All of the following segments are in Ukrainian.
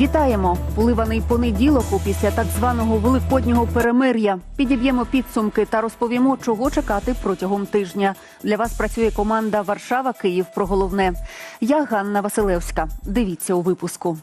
Вітаємо! Поливаний понеділок після так званого великоднього перемир'я. Підіб'ємо підсумки та розповімо, чого чекати протягом тижня. Для вас працює команда Варшава Київ про головне. Я Ганна Василевська. Дивіться у випуску.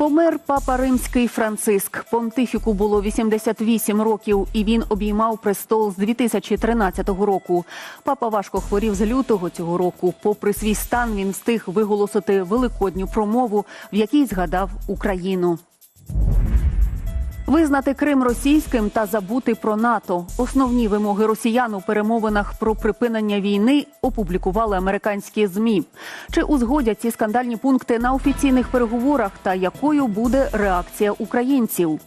Помер папа римський Франциск. Понтифіку було 88 років, і він обіймав престол з 2013 року. Папа важко хворів з лютого цього року. Попри свій стан, він встиг виголосити великодню промову, в якій згадав Україну. Визнати Крим російським та забути про НАТО. Основні вимоги росіян у перемовинах про припинення війни опублікували американські змі. Чи узгодять ці скандальні пункти на офіційних переговорах та якою буде реакція українців?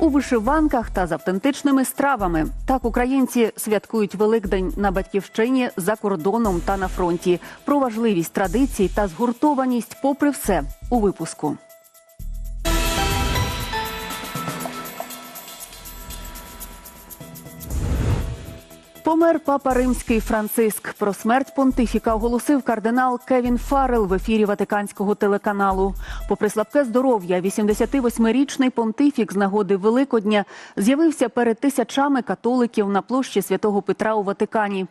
У вишиванках та з автентичними стравами так українці святкують Великдень на батьківщині за кордоном та на фронті. Про важливість традицій та згуртованість, попри все, у випуску. Помер папа римський Франциск. Про смерть понтифіка оголосив кардинал Кевін Фаррел в ефірі Ватиканського телеканалу. Попри слабке здоров'я, 88-річний понтифік з нагоди Великодня з'явився перед тисячами католиків на площі святого Петра у Ватикані.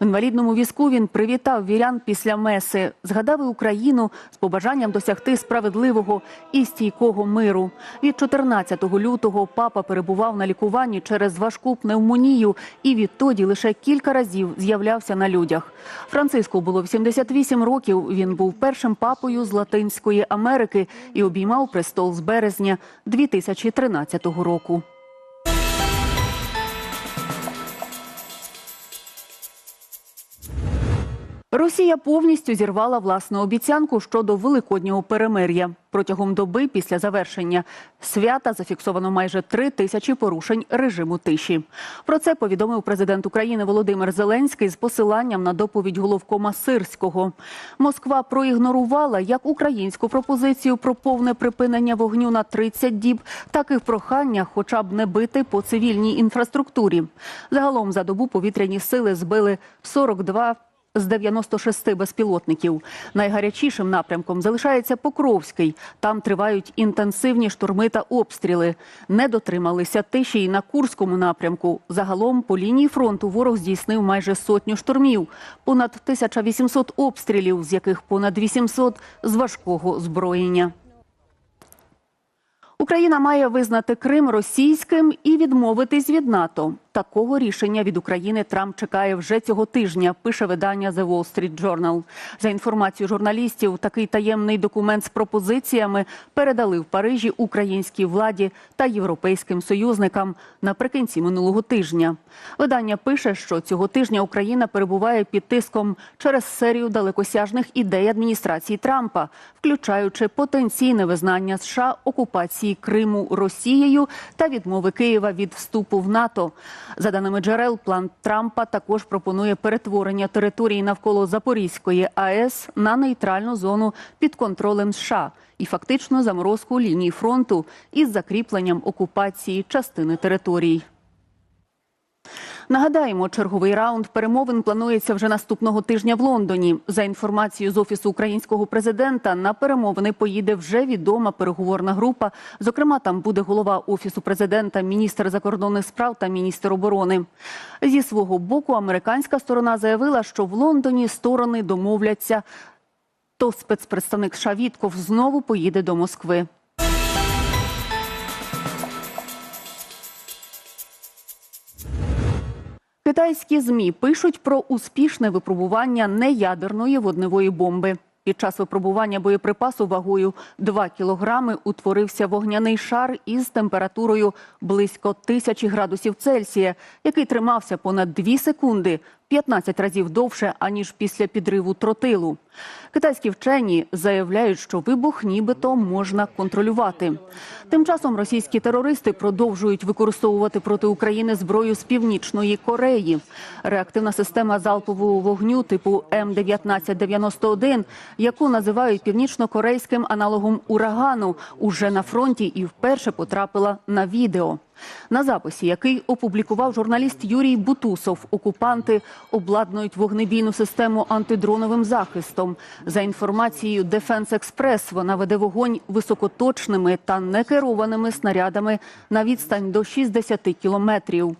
В інвалідному візку він привітав вірян після меси, згадав і Україну з побажанням досягти справедливого і стійкого миру. Від 14 лютого папа перебував на лікуванні через важку пневмонію і відтоді лише кілька разів з'являвся на людях. Франциску було 88 років. Він був першим папою з Латинської Америки і обіймав престол з березня 2013 року. Росія повністю зірвала власну обіцянку щодо великоднього перемир'я. Протягом доби після завершення свята зафіксовано майже три тисячі порушень режиму тиші. Про це повідомив президент України Володимир Зеленський з посиланням на доповідь головкома Сирського. Москва проігнорувала як українську пропозицію про повне припинення вогню на 30 діб, так і прохання, хоча б не бити по цивільній інфраструктурі. Загалом за добу повітряні сили збили 42 з 96 безпілотників. Найгарячішим напрямком залишається Покровський. Там тривають інтенсивні штурми та обстріли. Не дотрималися тиші й на Курському напрямку. Загалом по лінії фронту ворог здійснив майже сотню штурмів, понад 1800 обстрілів, з яких понад 800 з важкого зброєння. Україна має визнати Крим російським і відмовитись від НАТО. Такого рішення від України Трамп чекає вже цього тижня. Пише видання The Wall Street Journal. За інформацією журналістів, такий таємний документ з пропозиціями передали в Парижі українській владі та європейським союзникам наприкінці минулого тижня. Видання пише, що цього тижня Україна перебуває під тиском через серію далекосяжних ідей адміністрації Трампа, включаючи потенційне визнання США окупації Криму Росією та відмови Києва від вступу в НАТО. За даними джерел, план Трампа також пропонує перетворення території навколо Запорізької АЕС на нейтральну зону під контролем США і фактично заморозку лінії фронту із закріпленням окупації частини територій. Нагадаємо, черговий раунд перемовин планується вже наступного тижня в Лондоні. За інформацією з офісу українського президента, на перемовини поїде вже відома переговорна група. Зокрема, там буде голова офісу президента, міністр закордонних справ та міністр оборони. Зі свого боку, американська сторона заявила, що в Лондоні сторони домовляться. То спецпредставник США Вітков знову поїде до Москви. Китайські змі пишуть про успішне випробування неядерної водневої бомби. Під час випробування боєприпасу вагою 2 кілограми утворився вогняний шар із температурою близько тисячі градусів Цельсія, який тримався понад 2 секунди, 15 разів довше аніж після підриву тротилу. Китайські вчені заявляють, що вибух нібито можна контролювати. Тим часом російські терористи продовжують використовувати проти України зброю з північної Кореї. Реактивна система залпового вогню типу М-1991, яку називають північно-корейським аналогом урагану, уже на фронті і вперше потрапила на відео. На записі, який опублікував журналіст Юрій Бутусов, окупанти обладнують вогнебійну систему антидроновим захистом. За інформацією Дефенс Експрес, вона веде вогонь високоточними та некерованими снарядами на відстань до 60 кілометрів.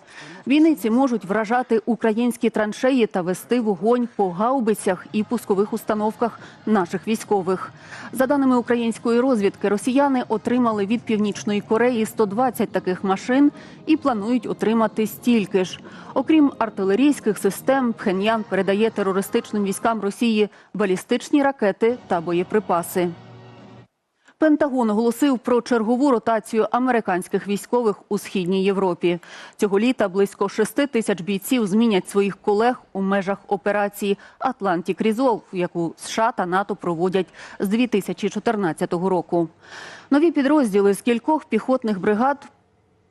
Війниці можуть вражати українські траншеї та вести вогонь по гаубицях і пускових установках наших військових. За даними української розвідки, росіяни отримали від північної Кореї 120 таких машин і планують отримати стільки ж. Окрім артилерійських систем, Пхеньян передає терористичним військам Росії балістичні ракети та боєприпаси. Пентагон оголосив про чергову ротацію американських військових у східній Європі. Цього літа близько 6 тисяч бійців змінять своїх колег у межах операції Атлантік Різолв, яку США та НАТО проводять з 2014 року. Нові підрозділи з кількох піхотних бригад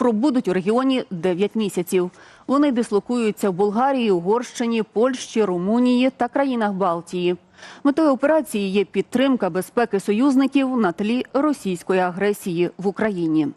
пробудуть у регіоні 9 місяців. Вони дислокуються в Болгарії, Угорщині, Польщі, Румунії та країнах Балтії. Метою операції є підтримка безпеки союзників на тлі російської агресії в Україні.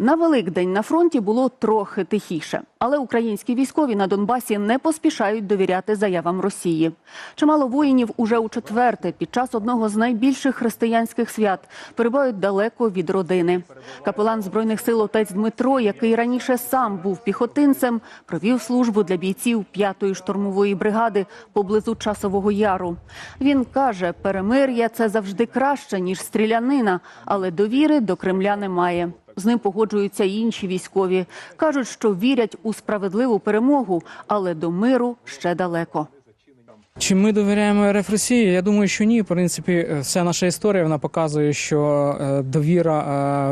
На Великдень на фронті було трохи тихіше, але українські військові на Донбасі не поспішають довіряти заявам Росії. Чимало воїнів уже у четверте під час одного з найбільших християнських свят перебувають далеко від родини. Капелан збройних сил отець Дмитро, який раніше сам був піхотинцем, провів службу для бійців 5-ї штурмової бригади поблизу часового яру. Він каже, перемир'я це завжди краще ніж стрілянина, але довіри до Кремля немає. З ним погоджуються й інші військові. Кажуть, що вірять у справедливу перемогу, але до миру ще далеко. Чи ми довіряємо РФ Росії? Я думаю, що ні. В принципі, е, вся наша історія вона показує, що е, довіра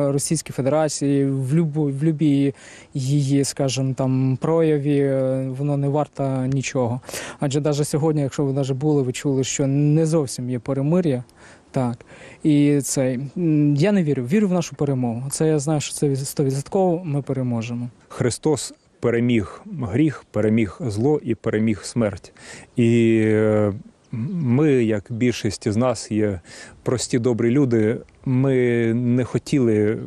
е, Російській Федерації в любу в любій її, скажімо, там прояві, воно не варта нічого. Адже навіть сьогодні, якщо ви навіть були, ви чули, що не зовсім є перемир'я. Так і цей я не вірю. Вірю в нашу перемогу. Це я знаю, що це 100% ми переможемо. Христос переміг гріх, переміг зло і переміг смерть. І е, ми, як більшість з нас, є прості добрі люди. Ми не хотіли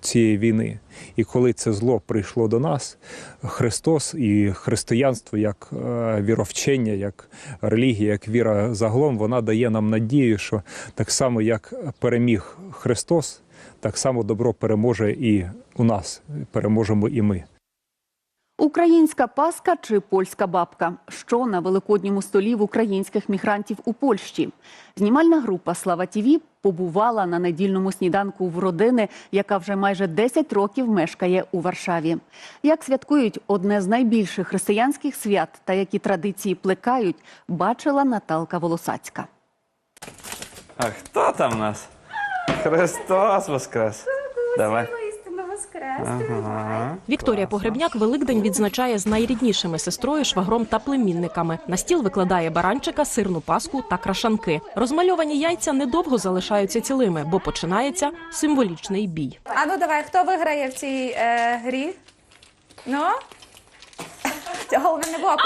цієї війни. І коли це зло прийшло до нас, Христос і християнство як е, віровчення, як релігія, як віра загалом, вона дає нам надію, що так само, як переміг Христос, так само добро переможе і у нас, переможемо і ми. Українська паска чи польська бабка? Що на великодньому столі в українських мігрантів у Польщі? Знімальна група Слава Тіві побувала на недільному сніданку в родини, яка вже майже 10 років мешкає у Варшаві. Як святкують одне з найбільших християнських свят та які традиції плекають, бачила Наталка Волосацька. А хто там у нас? Христос Воскрес! Давай. Ага. Вікторія Погребняк Великдень відзначає з найріднішими сестрою, швагром та племінниками. На стіл викладає баранчика, сирну паску та крашанки. Розмальовані яйця недовго залишаються цілими, бо починається символічний бій. А ну давай, хто виграє в цій е, грі? Ну? Головне не боку.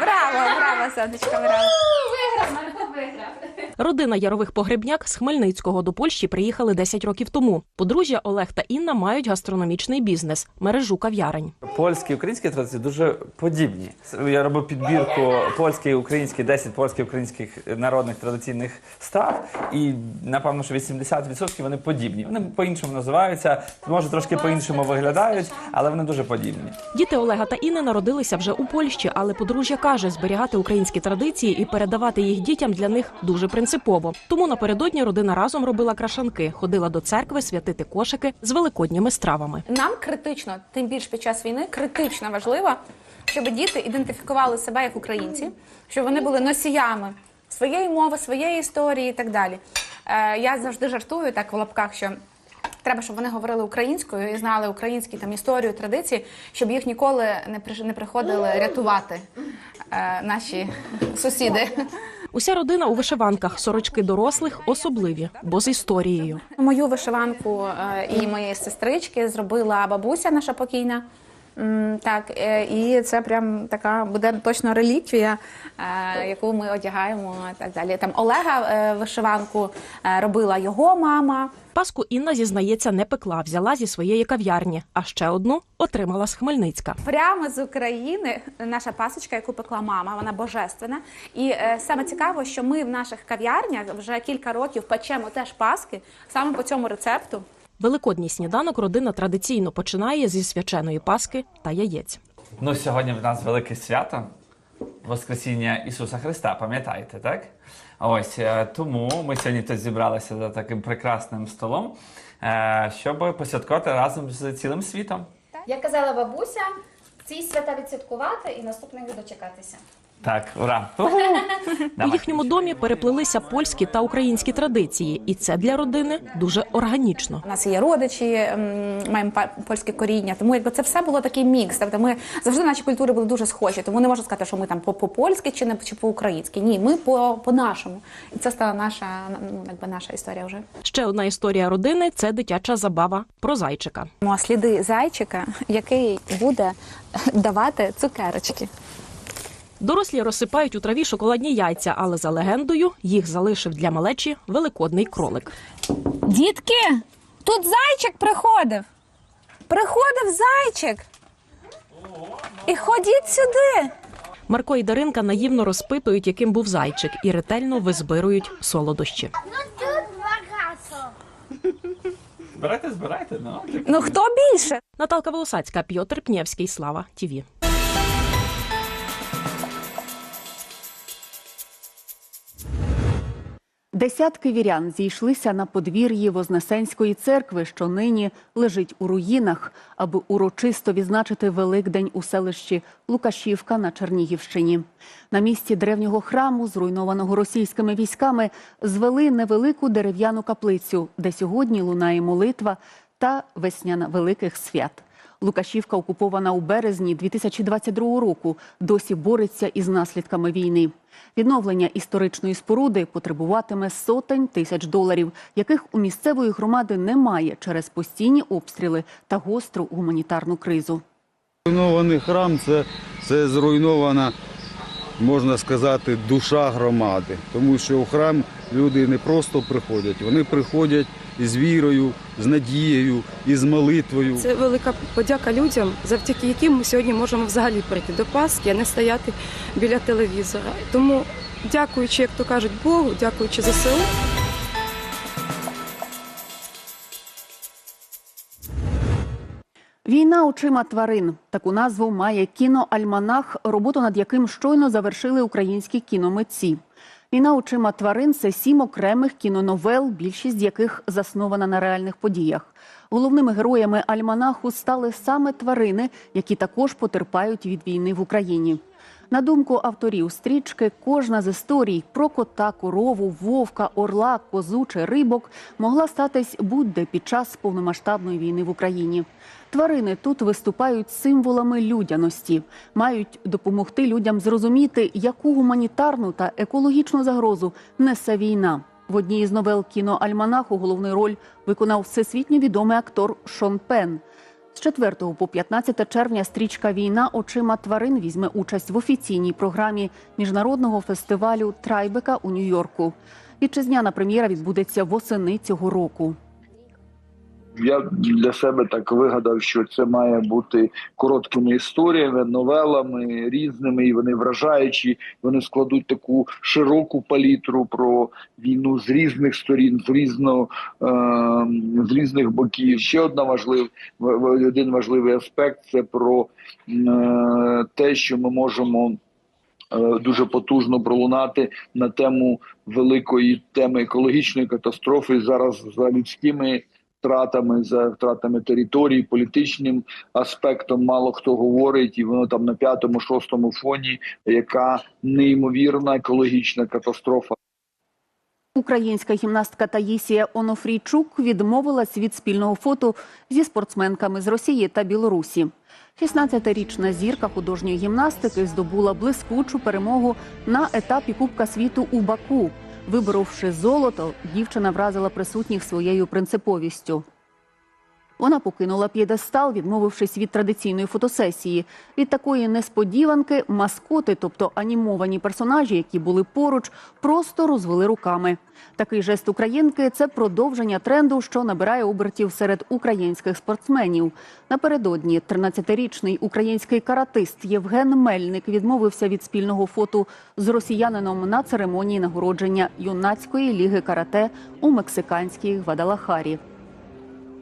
Браво, браво, сонечко, браво. Родина Ярових Погребняк з Хмельницького до Польщі приїхали 10 років тому. Подружжя Олег та Інна мають гастрономічний бізнес мережу кав'ярень. Польські і українські традиції дуже подібні. Я робив підбірку польський, український, 10 польських українських народних традиційних страв, і напевно, що 80% вони подібні. Вони по-іншому називаються, може трошки по-іншому виглядають, але вони дуже подібні. Діти Олега та Інни народилися вже у Польщі, але подружжя каже, зберігати українські традиції і передавати їх дітям для них дуже принципово. Тому напередодні родина разом робила крашанки, ходила до церкви святити кошики з великодніми стравами. Нам критично, тим більше під час війни, критично важливо, щоб діти ідентифікували себе як українці, щоб вони були носіями своєї мови, своєї історії і так далі. Е, я завжди жартую так в лапках, що. Треба, щоб вони говорили українською і знали українські там історію, традиції, щоб їх ніколи не приш- не приходили рятувати е, наші сусіди. Уся родина у вишиванках, сорочки дорослих особливі, бо з історією. Мою вишиванку е, і моєї сестрички зробила бабуся наша покійна. Так, е, і це прям така буде точно реліквія, е, яку ми одягаємо і так далі. Там Олега е, вишиванку робила його мама. Паску Інна зізнається, не пекла, взяла зі своєї кав'ярні, а ще одну отримала з Хмельницька. Прямо з України наша пасочка, яку пекла мама, вона божественна. І саме цікаво, що ми в наших кав'ярнях вже кілька років печемо теж паски саме по цьому рецепту. Великодній сніданок родина традиційно починає зі свяченої паски та яєць. Ну, сьогодні в нас велике свято Воскресіння Ісуса Христа, пам'ятаєте, так? Ось е, тому ми сьогодні тут зібралися за таким прекрасним столом, е, щоб посвяткувати разом з цілим світом. Як казала бабуся, ці свята відсвяткувати і наступних дочекатися. Так, ура! У їхньому домі переплелися польські та українські традиції, і це для родини дуже органічно. У нас є родичі, маємо польське коріння. Тому якби це все було такий мікс. Тобто ми завжди наші культури були дуже схожі. Тому не можна сказати, що ми там по- по-польськи чи не чи по-українськи. Ні, ми по- по-нашому. І це стала наша ну, якби наша історія вже. Ще одна історія родини це дитяча забава про зайчика. Ну, а сліди зайчика, який буде давати цукерочки. Дорослі розсипають у траві шоколадні яйця, але за легендою їх залишив для малечі великодний кролик. Дітки, тут зайчик приходив. Приходив зайчик. І ходіть сюди. Марко і Даринка наївно розпитують, яким був зайчик, і ретельно визбирують солодощі. Збирайте, збирайте, ну. Ну хто більше? Наталка Волосацька, Пьотр Пнєвський, Слава Тіві. Десятки вірян зійшлися на подвір'ї Вознесенської церкви, що нині лежить у руїнах, аби урочисто відзначити Великдень у селищі Лукашівка на Чернігівщині. На місці древнього храму, зруйнованого російськими військами, звели невелику дерев'яну каплицю, де сьогодні лунає молитва та весняна великих свят. Лукашівка, окупована у березні 2022 року, досі бореться із наслідками війни. Відновлення історичної споруди потребуватиме сотень тисяч доларів, яких у місцевої громади немає через постійні обстріли та гостру гуманітарну кризу. Зруйнований храм це, це зруйнована, можна сказати, душа громади. Тому що в храм люди не просто приходять, вони приходять із вірою, з надією, із молитвою. Це велика подяка людям, завдяки яким ми сьогодні можемо взагалі прийти до Пасхи, а не стояти біля телевізора. Тому, дякуючи, як то кажуть, Богу, дякуючи ЗСУ. Війна очима тварин. Таку назву має кіноальманах, роботу над яким щойно завершили українські кіномитці. Війна очима тварин це сім окремих кіноновел, більшість яких заснована на реальних подіях. Головними героями альманаху стали саме тварини, які також потерпають від війни в Україні. На думку авторів стрічки, кожна з історій про кота, корову, вовка, орла, козу чи рибок могла статись будь-де під час повномасштабної війни в Україні. Тварини тут виступають символами людяності, мають допомогти людям зрозуміти, яку гуманітарну та екологічну загрозу несе війна. В одній із новел кіноальманаху головну роль виконав всесвітньо відомий актор Шон Пен. З 4 по 15 червня стрічка Війна очима тварин візьме участь в офіційній програмі міжнародного фестивалю Трайбека у Нью-Йорку. Вітчизняна прем'єра відбудеться восени цього року. Я для себе так вигадав, що це має бути короткими історіями, новелами різними, і вони вражаючі. Вони складуть таку широку палітру про війну з різних сторін, з різного е, з різних боків. Ще одна важлив, один важливий аспект це про е, те, що ми можемо. е, Дуже потужно пролунати на тему великої теми екологічної катастрофи зараз за людськими втратами, за втратами територій, політичним аспектом мало хто говорить, і воно там на п'ятому, шостому фоні, яка неймовірна екологічна катастрофа. Українська гімнастка Таїсія Онофрійчук відмовилась від спільного фото зі спортсменками з Росії та Білорусі. 16-річна зірка художньої гімнастики здобула блискучу перемогу на етапі Кубка світу у Баку. Виборовши золото, дівчина вразила присутніх своєю принциповістю. Вона покинула п'єдестал, відмовившись від традиційної фотосесії. Від такої несподіванки маскоти, тобто анімовані персонажі, які були поруч, просто розвели руками. Такий жест українки це продовження тренду, що набирає обертів серед українських спортсменів. Напередодні 13-річний український каратист Євген Мельник відмовився від спільного фото з росіянином на церемонії нагородження юнацької ліги карате у мексиканській Гвадалахарі.